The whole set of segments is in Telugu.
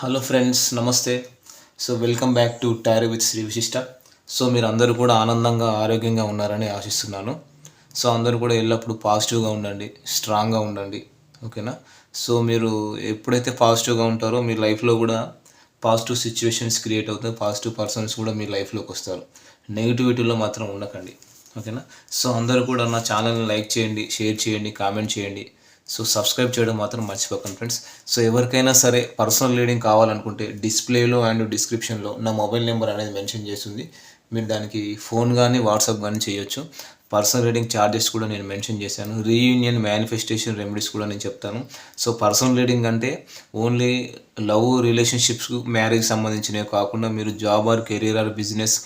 హలో ఫ్రెండ్స్ నమస్తే. So welcome back to tarot with Shri Vishishta so మీరు అందరూ కూడా ఆనందంగా ఆరోగ్యంగా ఉన్నారని ఆశిస్తున్నాను. సో అందరూ కూడా ఎల్లప్పుడూ పాజిటివ్గా ఉండండి స్ట్రాంగ్గా ఉండండి. ఓకేనా సో మీరు ఎప్పుడైతే పాజిటివ్గా ఉంటారో మీ లైఫ్లో కూడా పాజిటివ్ సిచ్యువేషన్స్ క్రియేట్ అవుతాయి పాజిటివ్ పర్సన్స్ కూడా మీ లైఫ్లోకి వస్తారు. నెగిటివిటీలో మాత్రం ఉండకండి. ఓకేనా సో అందరూ కూడా నా ఛానల్ని లైక్ చేయండి షేర్ చేయండి కామెంట్ చేయండి. సో సబ్స్క్రైబ్ చేయడం మాత్రం మర్చిపోకండి ఫ్రెండ్స్ సో ఎవరికైనా సరే పర్సనల్ రీడింగ్ కావాలనుకుంటే డిస్ప్లేలో అండ్ డిస్క్రిప్షన్లో నా మొబైల్ నెంబర్ అనేది మెన్షన్ చేస్తుంది. మీరు దానికి ఫోన్ కానీ వాట్సాప్ కానీ చేయొచ్చు. పర్సనల్ రీడింగ్ ఛార్జెస్ కూడా నేను మెన్షన్ చేశాను. రీయూనియన్ మేనిఫెస్టేషన్ రెమెడీస్ కూడా నేను చెప్తాను. సో పర్సనల్ రీడింగ్ అంటే ఓన్లీ లవ్ రిలేషన్షిప్స్ మ్యారేజ్ సంబంధించినవి కాకుండా మీరు job or career or business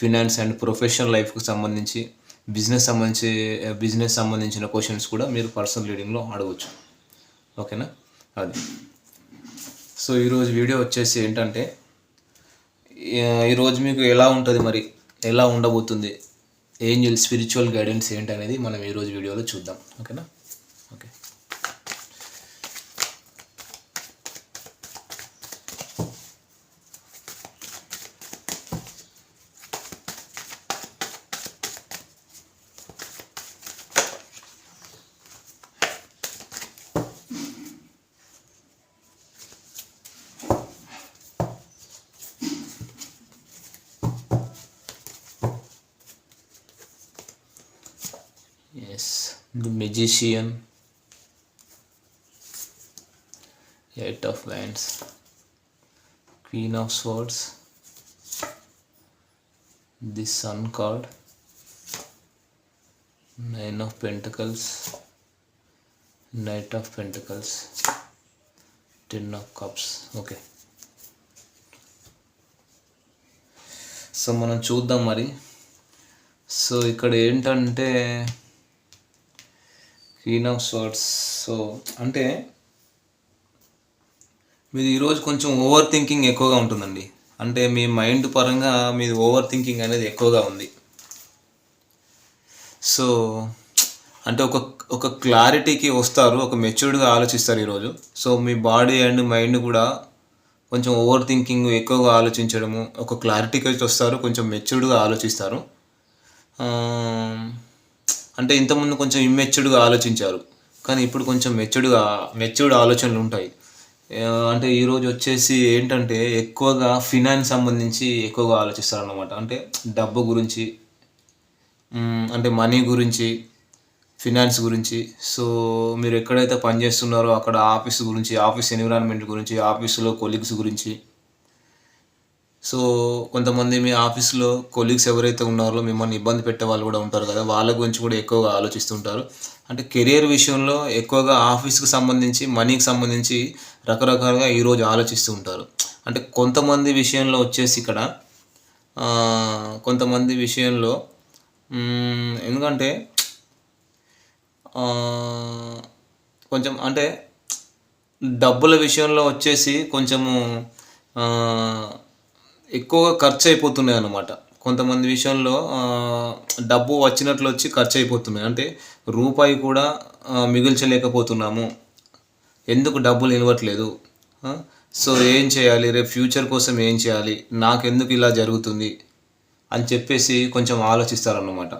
finance and professional లైఫ్కి సంబంధించి బిజినెస్ సంబంధించి eh, బిజినెస్ సంబంధించిన క్వశ్చన్స్ కూడా మీరు పర్సనల్ రీడింగ్లో అడగవచ్చు ఓకేనా అది. సో ఈరోజు వీడియో వచ్చేసి ఏంటంటే eh, ఈరోజు మీకు ఎలా ఉంటుంది మరి? ఎలా ఉండబోతుంది? ఏంజల్ స్పిరిచువల్ గైడెన్స్ ఏంటి అనేది మనం ఈరోజు వీడియోలో చూద్దాం. ఓకేనా okay Yes, the magician, eight of wands, queen of swords, the sun card, nine of pentacles, knight of pentacles, ten of cups. Okay. So మనం చూద్దాం మరి సో ఇక్కడ ఏంటంటే క్వీన్ ఆఫ్ సో అంటే మీది ఈరోజు కొంచెం ఓవర్ థింకింగ్ ఎక్కువగా ఉంటుందండి. అంటే మీ మైండ్ పరంగా మీది ఓవర్ థింకింగ్ అనేది ఎక్కువగా ఉంది. సో అంటే ఒక ఒక క్లారిటీకి వస్తారు ఒక మెచ్యూర్డ్గా ఆలోచిస్తారు ఈరోజు సో మీ బాడీ అండ్ మైండ్ కూడా కొంచెం ఓవర్ థింకింగ్ ఎక్కువగా ఆలోచించడము ఒక క్లారిటీకి అయితే వస్తారు కొంచెం మెచ్యూర్డ్గా ఆలోచిస్తారు. అంటే ఇంతకుముందు కొంచెం ఇమ్మెచ్యూర్డ్గా ఆలోచించారు. కానీ ఇప్పుడు కొంచెం మెచ్యూర్డ్గా మెచ్యూర్డ్ ఆలోచనలు ఉంటాయి. అంటే ఈరోజు వచ్చేసి ఏంటంటే ఎక్కువగా ఫినాన్స్ సంబంధించి ఎక్కువగా ఆలోచిస్తారు అనమాట అంటే డబ్బు గురించి అంటే మనీ గురించి ఫినాన్స్ గురించి. సో మీరు ఎక్కడైతే పని చేస్తున్నారో అక్కడ ఆఫీస్ గురించి ఆఫీస్ ఎన్విరాన్మెంట్ గురించి ఆఫీసులో కొలీగ్స్ గురించి సో కొంతమంది మీ ఆఫీస్లో కొలీగ్స్ ఎవరైతే ఉన్నారో మిమ్మల్ని ఇబ్బంది పెట్టే వాళ్ళు కూడా ఉంటారు కదా వాళ్ళ గురించి కూడా ఎక్కువగా ఆలోచిస్తుంటారు. అంటే కెరియర్ విషయంలో ఎక్కువగా ఆఫీస్కి సంబంధించి మనీకి సంబంధించి రకరకాలుగా ఈరోజు ఆలోచిస్తూ ఉంటారు. అంటే కొంతమంది విషయంలో వచ్చేసి ఇక్కడ కొంతమంది విషయంలో ఎందుకంటే కొంచెం అంటే డబ్బుల విషయంలో వచ్చేసి కొంచెము ఎక్కువగా ఖర్చు అయిపోతున్నాయి అన్నమాట. కొంతమంది విషయంలో డబ్బు వచ్చినట్లు వచ్చి ఖర్చు అయిపోతున్నాయి అంటే రూపాయి కూడా మిగిల్చలేకపోతున్నాము. ఎందుకు డబ్బులు నిలవట్లేదు? సో ఏం చేయాలి? రేపు ఫ్యూచర్ కోసం ఏం చేయాలి? నాకెందుకు ఇలా జరుగుతుంది? అని చెప్పేసి కొంచెం ఆలోచిస్తారన్నమాట.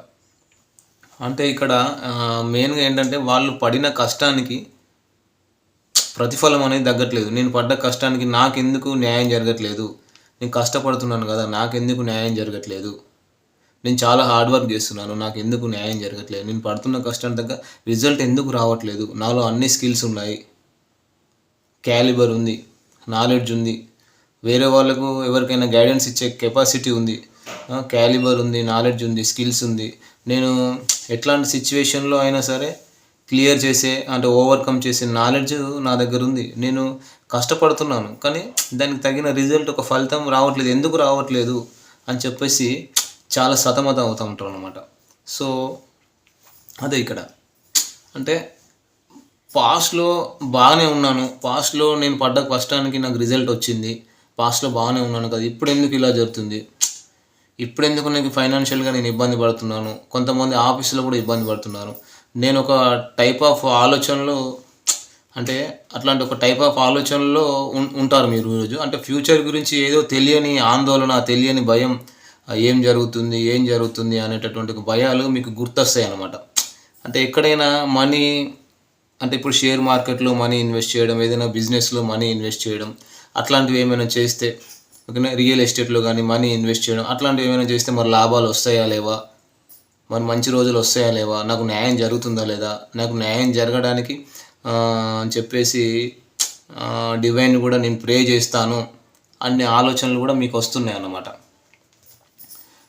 అంటే ఇక్కడ మెయిన్గా ఏంటంటే వాళ్ళు పడిన కష్టానికి ప్రతిఫలం అనేది తగ్గట్లేదు. నేను పడ్డ కష్టానికి నాకెందుకు న్యాయం జరగట్లేదు? నేను కష్టపడుతున్నాను కదా నాకెందుకు న్యాయం జరగట్లేదు? నేను చాలా హార్డ్ వర్క్ చేస్తున్నాను నాకు ఎందుకు న్యాయం జరగట్లేదు? నేను పడుతున్న కష్టం తగ్గ రిజల్ట్ ఎందుకు రావట్లేదు? నాలో అన్ని స్కిల్స్ ఉన్నాయి. క్యాలిబర్ ఉంది నాలెడ్జ్ ఉంది. వేరే వాళ్ళకు ఎవరికైనా గైడెన్స్ ఇచ్చే కెపాసిటీ ఉంది. క్యాలిబర్ ఉంది నాలెడ్జ్ ఉంది స్కిల్స్ ఉంది. నేను ఎట్లాంటి సిచ్యువేషన్లో అయినా సరే క్లియర్ చేసే అంటే ఓవర్కమ్ చేసే నాలెడ్జ్ నా దగ్గర ఉంది. నేను కష్టపడుతున్నాను. కానీ దానికి తగిన రిజల్ట్ ఒక ఫలితం రావట్లేదు. ఎందుకు రావట్లేదు అని చెప్పేసి చాలా సతమతం అవుతూ ఉంటాం అనమాట సో అదే ఇక్కడ. అంటే పాస్ట్లో బాగానే ఉన్నాను. పాస్ట్లో నేను పడ్డ కష్టానికి నాకు రిజల్ట్ వచ్చింది. పాస్ట్లో బాగానే ఉన్నాను కదా. ఇప్పుడు ఎందుకు ఇలా జరుగుతుంది? ఇప్పుడు ఎందుకు నాకు ఫైనాన్షియల్గా నేను ఇబ్బంది పడుతున్నాను? కొంతమంది ఆఫీసులో కూడా ఇబ్బంది పడుతున్నారు. నేను ఒక టైప్ ఆఫ్ ఆలోచనలు అంటే అట్లాంటి ఒక టైప్ ఆఫ్ ఆలోచనలో ఉం- ఉంటారు మీరు ఈరోజు అంటే ఫ్యూచర్ గురించి ఏదో తెలియని ఆందోళన తెలియని భయం ఏం జరుగుతుంది ఏం జరుగుతుంది అనేటటువంటి భయాలు మీకు గుర్తొస్తాయి అన్నమాట అంటే ఎక్కడైనా మనీ అంటే ఇప్పుడు షేర్ మార్కెట్లో మనీ ఇన్వెస్ట్ చేయడం ఏదైనా బిజినెస్లో మనీ ఇన్వెస్ట్ చేయడం అట్లాంటివి ఏమైనా చేస్తే ఓకేనా రియల్ ఎస్టేట్లో కానీ మనీ ఇన్వెస్ట్ చేయడం అట్లాంటివి ఏమైనా చేస్తే మరి లాభాలు వస్తాయా లేవా? మరి మంచి రోజులు వస్తాయా లేవా? నాకు న్యాయం జరుగుతుందా లేదా? నాకు న్యాయం జరగడానికి అని చెప్పేసి డివైన్ కూడా నేను ప్రే చేస్తాను అనే ఆలోచనలు కూడా మీకు వస్తున్నాయి అన్నమాట.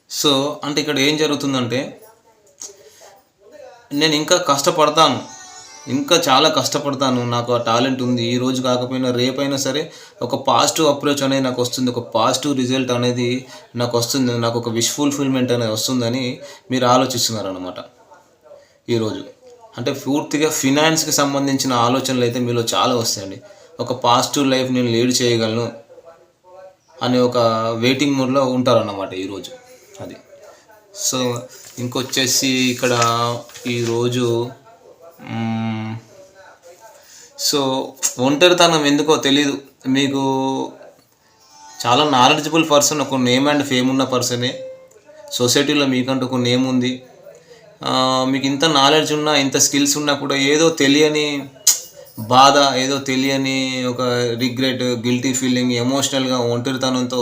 సో అంటే ఇక్కడ ఏం జరుగుతుందంటే నేను ఇంకా కష్టపడతాను. ఇంకా చాలా కష్టపడతాను. నాకు ఆ టాలెంట్ ఉంది. ఈ రోజు కాకపోయినా రేపైనా సరే ఒక పాజిటివ్ అప్రోచ్ అనేది నాకు వస్తుంది. ఒక పాజిటివ్ రిజల్ట్ అనేది నాకు వస్తుంది. నాకు ఒక విష్ ఫుల్ఫిల్మెంట్ అనేది వస్తుందని మీరు ఆలోచిస్తున్నారు అనమాట ఈరోజు అంటే పూర్తిగా ఫినాన్స్కి సంబంధించిన ఆలోచనలు అయితే మీలో చాలా వస్తాయండి. ఒక పాజిటివ్ లైఫ్ నేను లీడ్ చేయగలను అనే ఒక వెయిటింగ్ మూడ్లో ఉంటారన్నమాట ఈరోజు అది. సో ఇంకొచ్చేసి ఇక్కడ ఈరోజు సో ఒంటరితనం ఎందుకో తెలీదు. మీకు చాలా నాలెడ్జబుల్ పర్సన్ ఒక నేమ్ అండ్ ఫేమ్ ఉన్న పర్సనే సొసైటీలో మీకంటూ ఒక నేమ్ ఉంది. మీకు ఇంత నాలెడ్జ్ ఉన్నా ఇంత స్కిల్స్ ఉన్నా కూడా ఏదో తెలియని బాధ ఏదో తెలియని ఒక రిగ్రెట్ గిల్టీ ఫీలింగ్ ఎమోషనల్గా ఒంటరితనంతో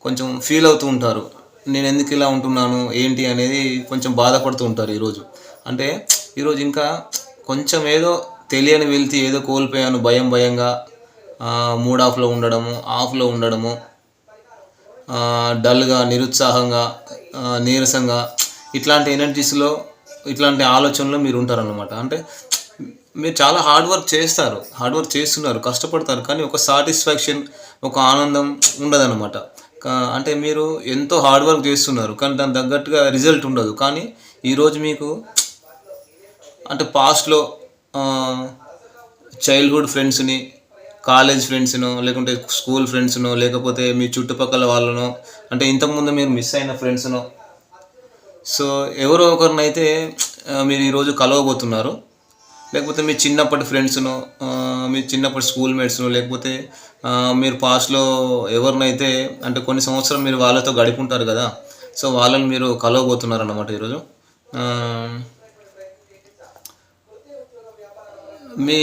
కొంచెం ఫీల్ అవుతూ ఉంటారు. నేను ఎందుకు ఇలా ఉంటున్నాను? ఏంటి అనేది కొంచెం బాధపడుతూ ఉంటారు ఈరోజు. అంటే ఈరోజు ఇంకా కొంచెం ఏదో తెలియని వెళ్తే ఏదో కోల్పోయాను భయం భయంగా మూడ్ ఆఫ్లో ఉండడము ఆఫ్లో ఉండడము డల్గా నిరుత్సాహంగా నీరసంగా ఇట్లాంటి ఎనర్జీస్లో ఇట్లాంటి ఆలోచనలో మీరు ఉంటారన్నమాట. అంటే మీరు చాలా హార్డ్ వర్క్ చేస్తారు. హార్డ్ వర్క్ చేస్తున్నారు కష్టపడతారు కానీ ఒక సాటిస్ఫాక్షన్ ఒక ఆనందం ఉండదన్నమాట. అంటే మీరు ఎంతో హార్డ్ వర్క్ చేస్తున్నారు కానీ దాని తగ్గట్టుగా రిజల్ట్ ఉండదు. కానీ ఈరోజు మీకు అంటే పాస్ట్లో చైల్డ్హుడ్ ఫ్రెండ్స్ని కాలేజ్ ఫ్రెండ్స్ను లేకుంటే స్కూల్ ఫ్రెండ్స్ను లేకపోతే మీ చుట్టుపక్కల వాళ్ళను అంటే ఇంతకుముందు మీరు మిస్ అయిన ఫ్రెండ్స్ను సో ఎవరో ఒకరినైతే మీరు ఈరోజు కలవబోతున్నారు. లేకపోతే మీ చిన్నప్పటి ఫ్రెండ్స్ను మీ చిన్నప్పటి స్కూల్ మేట్స్ను లేకపోతే మీరు పాస్ట్లో ఎవరినైతే అంటే కొన్ని సంవత్సరం మీరు వాళ్ళతో గడిపుంటారు కదా సో వాళ్ళని మీరు కలవబోతున్నారు అన్నమాట ఈరోజు మీ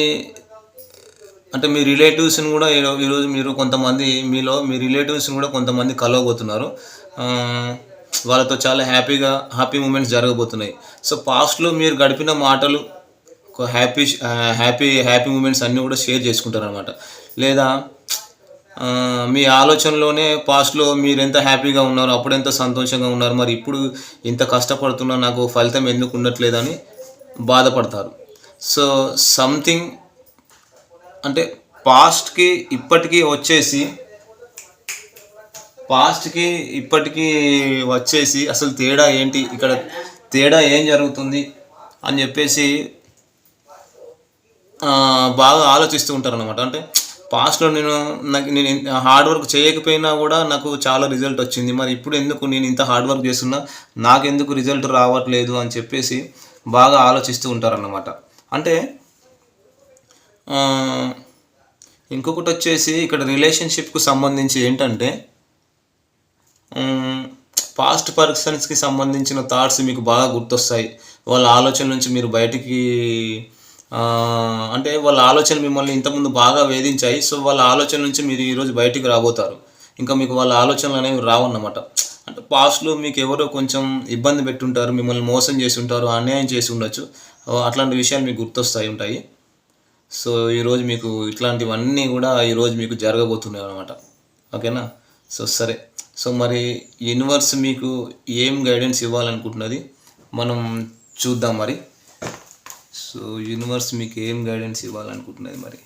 అంటే మీ రిలేటివ్స్ని కూడా ఈరో- ఈరోజు మీరు కొంతమంది మీలో మీ రిలేటివ్స్ని కూడా కొంతమంది కలవబోతున్నారు. వాళ్ళతో చాలా హ్యాపీగా హ్యాపీ మూమెంట్స్ జరగబోతున్నాయి. సో పాస్ట్లో మీరు గడిపిన మాటలు హ్యాపీ హ్యాపీ హ్యాపీ మూమెంట్స్ అన్నీ కూడా షేర్ చేసుకుంటారు అనమాట లేదా మీ ఆలోచనలోనే పాస్ట్లో మీరు ఎంత హ్యాపీగా ఉన్నారో అప్పుడు ఎంత సంతోషంగా ఉన్నారు మరి ఇప్పుడు ఇంత కష్టపడుతున్నా నాకు ఫలితం ఎందుకు ఉండట్లేదని బాధపడతారు. సో సంథింగ్ అంటే పాస్ట్కి ఇప్పటికీ వచ్చేసి పాస్ట్కి ఇప్పటికీ వచ్చేసి అసలు తేడా ఏంటి? ఇక్కడ తేడా ఏం జరుగుతుంది? అని చెప్పేసి బాగా ఆలోచిస్తూ ఉంటారు అనమాట అంటే పాస్ట్లో నేను నాకు నేను హార్డ్ వర్క్ చేయకపోయినా కూడా నాకు చాలా రిజల్ట్ వచ్చింది. మరి ఇప్పుడు ఎందుకు నేను ఇంత హార్డ్ వర్క్ చేస్తున్నా? నాకెందుకు రిజల్ట్ రావట్లేదు? అని చెప్పేసి బాగా ఆలోచిస్తూ ఉంటారన్నమాట. అంటే ఇంకొకటి వచ్చేసి ఇక్కడ రిలేషన్షిప్కు సంబంధించి ఏంటంటే పాస్ట్ పర్సన్స్కి సంబంధించిన థాట్స్ మీకు బాగా గుర్తొస్తాయి. వాళ్ళ ఆలోచన నుంచి మీరు బయటికి అంటే వాళ్ళ ఆలోచనలు మిమ్మల్ని ఇంతకుముందు బాగా వేధించాయి. సో వాళ్ళ ఆలోచన నుంచి మీరు ఈరోజు బయటికి రాబోతారు. ఇంకా మీకు వాళ్ళ ఆలోచనలు అనేవి రావన్నమాట. అంటే పాస్ట్లో మీకు ఎవరో కొంచెం ఇబ్బంది పెట్టుంటారు మిమ్మల్ని మోసం చేసి ఉంటారు అన్యాయం చేసి ఉండొచ్చు. అట్లాంటి విషయాలు మీకు గుర్తొస్తాయి ఉంటాయి. సో ఈరోజు మీకు ఇట్లాంటివన్నీ కూడా ఈరోజు మీకు జరగబోతున్నాయి అనమాట ఓకేనా? సో సరే. సో మరి యూనివర్స్ మీకు ఏం గైడెన్స్ ఇవ్వాలనుకుంటున్నది? మనం చూద్దాం మరి. సో యూనివర్స్ మీకు ఏం గైడెన్స్ ఇవ్వాలనుకుంటున్నది మరి?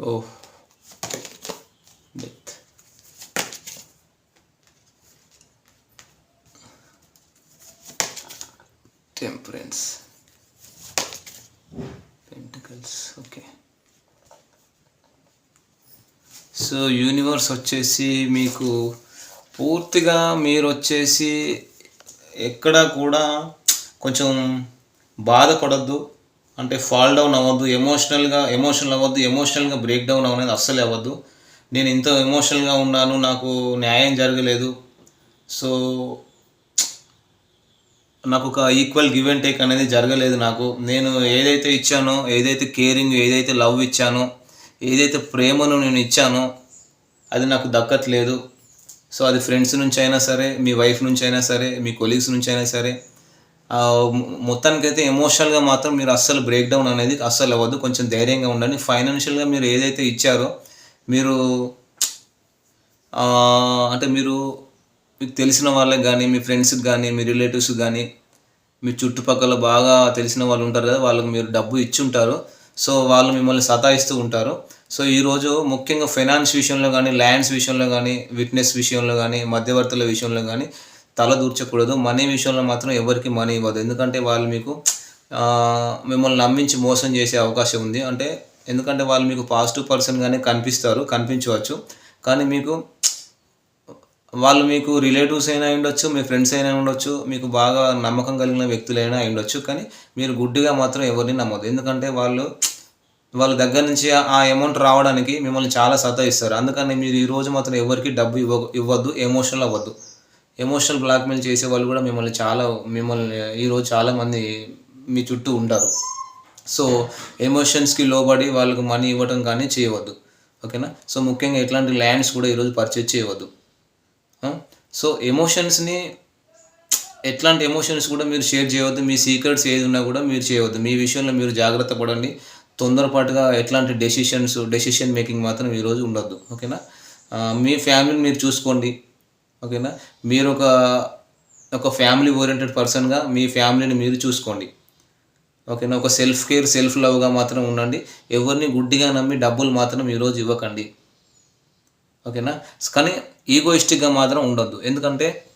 ఓ temperance pentacles okay so universe వచ్చేసి మీకు పూర్తిగా మీరు వచ్చేసి ఎక్కడ కూడా కొంచెం బాధపడద్దు. అంటే ఫాల్ డౌన్ అవ్వద్దు ఎమోషనల్గా ఎమోషనల్ అవ్వద్దు ఎమోషనల్గా బ్రేక్ డౌన్ అనేది అస్సలే అవ్వద్దు. నేను ఇంత ఎమోషనల్గా ఉన్నాను నాకు న్యాయం జరగలేదు. సో నాకు ఒక ఈక్వల్ గివ్ అండ్ టేక్ అనేది జరగలేదు నాకు. నేను ఏదైతే ఇచ్చానో ఏదైతే కేరింగ్ ఏదైతే లవ్ ఇచ్చానో ఏదైతే ప్రేమను నేను ఇచ్చానో అది నాకు దక్కట్లేదు. సో అది ఫ్రెండ్స్ నుంచి అయినా సరే మీ వైఫ్ నుంచి అయినా సరే మీ కొలీగ్స్ నుంచి అయినా సరే మొత్తానికైతే ఎమోషనల్గా మాత్రం మీరు అస్సలు బ్రేక్ డౌన్ అనేది అస్సలు అవ్వద్దు. కొంచెం ధైర్యంగా ఉండండి. ఫైనాన్షియల్గా మీరు ఏదైతే ఇచ్చారో మీరు అంటే మీరు మీకు తెలిసిన వాళ్ళకి కానీ మీ ఫ్రెండ్స్కి కానీ మీ రిలేటివ్స్ కానీ మీ చుట్టుపక్కల బాగా తెలిసిన వాళ్ళు ఉంటారు కదా వాళ్ళకి మీరు డబ్బు ఇచ్చి ఉంటారు. సో వాళ్ళు మిమ్మల్ని సతాయిస్తూ ఉంటారు. సో ఈరోజు ముఖ్యంగా ఫైనాన్స్ విషయంలో కానీ ల్యాండ్స్ విషయంలో కానీ విట్నెస్ విషయంలో కానీ మధ్యవర్తుల విషయంలో కానీ తల దూర్చకూడదు. మనీ విషయంలో మాత్రం ఎవరికి మనీ ఇవ్వదు. ఎందుకంటే వాళ్ళు మీకు మిమ్మల్ని నమ్మించి మోసం చేసే అవకాశం ఉంది. అంటే ఎందుకంటే వాళ్ళు మీకు పాజిటివ్ పర్సన్ కానీ కనిపిస్తారు కనిపించవచ్చు. కానీ మీకు వాళ్ళు మీకు రిలేటివ్స్ అయినా ఉండొచ్చు మీ ఫ్రెండ్స్ అయినా ఉండొచ్చు మీకు బాగా నమ్మకం కలిగిన వ్యక్తులైనా ఉండొచ్చు కానీ మీరు గుడ్డిగా మాత్రం ఎవరిని నమ్మదు ఎందుకంటే వాళ్ళు వాళ్ళ దగ్గర నుంచి ఆ- అమౌంట్ రావడానికి మిమ్మల్ని చాలా సతాయిస్తారు. అందుకని మీరు ఈ రోజు మాత్రం ఎవరికి డబ్బు ఇవ్వ ఇవ్వద్దు ఎమోషనల్ అవ్వద్దు. ఎమోషనల్ బ్లాక్మెయిల్ చేసే వాళ్ళు కూడా మిమ్మల్ని చాలా మిమ్మల్ని ఈరోజు చాలామంది మీ చుట్టూ ఉంటారు సో ఎమోషన్స్కి లోబడి వాళ్ళకు మనీ ఇవ్వడం కానీ చేయవద్దు. ఓకేనా? సో ముఖ్యంగా ఎట్లాంటి ల్యాండ్స్ కూడా ఈరోజు పర్చేజ్ చేయవద్దు. సో ఎమోషన్స్ని ఎట్లాంటి ఎమోషన్స్ కూడా మీరు షేర్ చేయవద్దు. మీ సీక్రెట్స్ ఏది ఉన్నా కూడా మీరు చేయవద్దు. మీ విషయంలో మీరు జాగ్రత్త పడండి. తొందరపాటుగా ఎట్లాంటి డెసిషన్స్ డెసిషన్ మేకింగ్ మాత్రం ఈరోజు ఉండొద్దు. ఓకేనా మీ ఫ్యామిలీని మీరు చూసుకోండి. ఓకేనా మీరు ఒక ఒక ఫ్యామిలీ ఓరియంటెడ్ పర్సన్గా మీ ఫ్యామిలీని మీరు చూసుకోండి. ఓకేనా ఒక సెల్ఫ్ కేర్ సెల్ఫ్ లవ్గా మాత్రం ఉండండి. ఎవరిని గుడ్డిగా నమ్మి డబ్బులు మాత్రం ఈరోజు ఇవ్వకండి. ఓకేనా? కానీ ఈగోయిస్టిక్గా మాత్రం ఉండొద్దు. ఎందుకంటే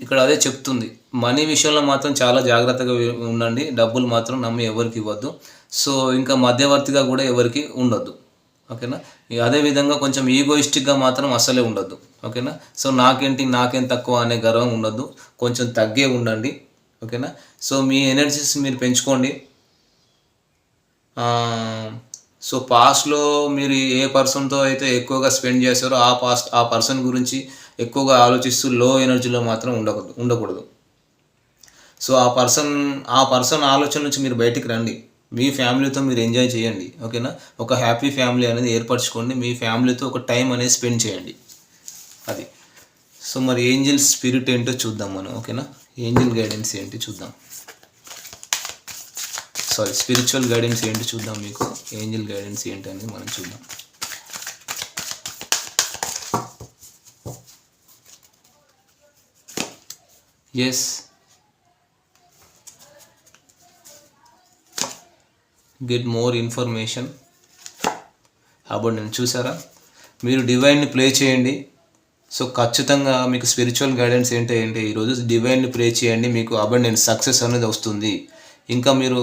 ఇక్కడ అదే చెప్తుంది. మనీ విషయంలో మాత్రం చాలా జాగ్రత్తగా ఉండండి. డబ్బులు మాత్రం నమ్మి ఎవరికి ఇవ్వద్దు. సో ఇంకా మధ్యవర్తిగా కూడా ఎవరికి ఉండొద్దు. ఓకేనా? అదేవిధంగా అదే విధంగా కొంచెం ఈగోయిస్టిక్గా మాత్రం అసలే ఉండొద్దు. ఓకేనా? సో నాకేంటి నాకేం తక్కువ అనే గర్వం ఉండొద్దు. కొంచెం తగ్గే ఉండండి. ఓకేనా? సో మీ ఎనర్జీస్ మీరు పెంచుకోండి. సో పాస్ట్లో మీరు ఏ పర్సన్తో అయితే ఎక్కువగా స్పెండ్ చేస్తారో ఆ పాస్ట్ ఆ పర్సన్ గురించి ఎక్కువగా ఆలోచిస్తూ లో ఎనర్జీలో మాత్రం ఉండకూడదు ఉండకూడదు. సో ఆ పర్సన్ ఆ పర్సన్ ఆలోచన నుంచి మీరు బయటికి రండి. మీ ఫ్యామిలీతో మీరు ఎంజాయ్ చేయండి ఓకేనా ఒక హ్యాపీ ఫ్యామిలీ అనేది ఏర్పరచుకోండి మీ ఫ్యామిలీతో ఒక టైం అనేది స్పెండ్ చేయండి. అది. సో మరి ఏంజిల్ స్పిరిట్ ఏంటో చూద్దాం మనం ఓకేనా ఏంజిల్ గైడెన్స్ ఏంటి చూద్దాం. సారీ స్పిరిచువల్ గైడెన్స్ ఏంటి చూద్దాం మీకు. ఏంజల్ గైడెన్స్ ఏంటి అనేది మనం చూద్దాం. Yes get more information about నేను చూసారా? మీరు డివైన్ని ప్లే చేయండి. సో ఖచ్చితంగా మీకు స్పిరిచువల్ గైడెన్స్ ఏంటి ఏంటి? ఈరోజు డివైన్ని ప్లే చేయండి. మీకు అబండెన్స్ సక్సెస్ అనేది వస్తుంది. ఇంకా మీరు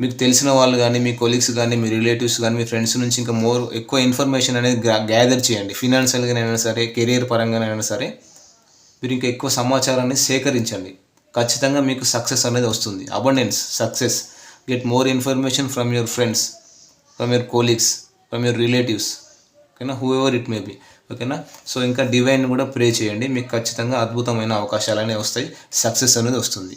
మీకు తెలిసిన వాళ్ళు కానీ మీ కొలీగ్స్ కానీ మీ రిలేటివ్స్ కానీ మీ ఫ్రెండ్స్ నుంచి ఇంకా మోర్ ఎక్కువ ఇన్ఫర్మేషన్ అనేది గ్యాదర్ చేయండి. ఫినాన్షియల్గానైనా సరే కెరీర్ పరంగానైనా సరే మీరు ఇంకా ఎక్కువ సమాచారాన్ని సేకరించండి. ఖచ్చితంగా మీకు సక్సెస్ అనేది వస్తుంది. Abundance success get more information from your friends from your colleagues from your relatives ఓకేనా whoever it may be ఓకేనా సో ఇంకా డివైన్ కూడా ప్రే చేయండి. మీకు ఖచ్చితంగా అద్భుతమైన అవకాశాలు అనేవి వస్తాయి. సక్సెస్ అనేది వస్తుంది.